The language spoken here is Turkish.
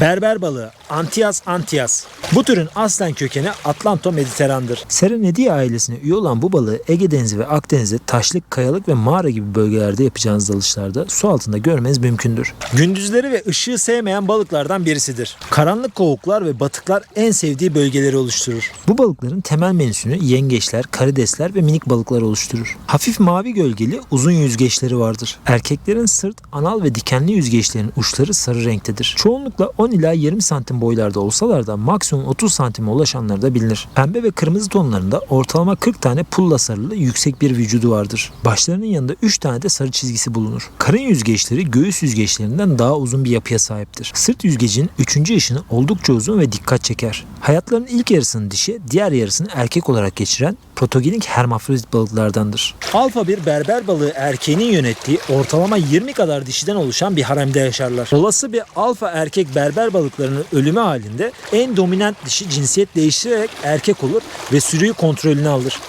Berber balığı Antias antias. Bu türün aslen kökeni Atlanto-Mediteran'dır. Serenedi ailesine üye olan bu balığı Ege Denizi ve Akdeniz'de taşlık, kayalık ve mağara gibi bölgelerde yapacağınız dalışlarda su altında görmeniz mümkündür. Gündüzleri ve ışığı sevmeyen balıklardan birisidir. Karanlık kovuklar ve batıklar en sevdiği bölgeleri oluşturur. Bu balıkların temel menüsünü yengeçler, karidesler ve minik balıklar oluşturur. Hafif mavi gölgeli uzun yüzgeçleri vardır. Erkeklerin sırt, anal ve dikenli yüzgeçlerin uçları sarı renktedir. Çoğunlukla 10 ila 20 santim boylarda olsalar da maksimum 30 santime ulaşanları da bilinir. Pembe ve kırmızı tonlarında ortalama 40 tane pulla sarılı yüksek bir vücudu vardır. Başlarının yanında 3 tane de sarı çizgisi bulunur. Karın yüzgeçleri göğüs yüzgeçlerinden daha uzun bir yapıya sahiptir. Sırt yüzgecinin 3. yaşını oldukça uzun ve dikkat çeker. Hayatlarının ilk yarısını dişi, diğer yarısını erkek olarak geçiren protogenik hermafrodit balıklardandır. Alfa bir berber balığı erkeğinin yönettiği ortalama 20 kadar dişiden oluşan bir haremde yaşarlar. Olası bir alfa erkek berber balıklarının ölümü halinde en dominant dişi cinsiyet değiştirerek erkek olur ve sürüyü kontrolüne alır.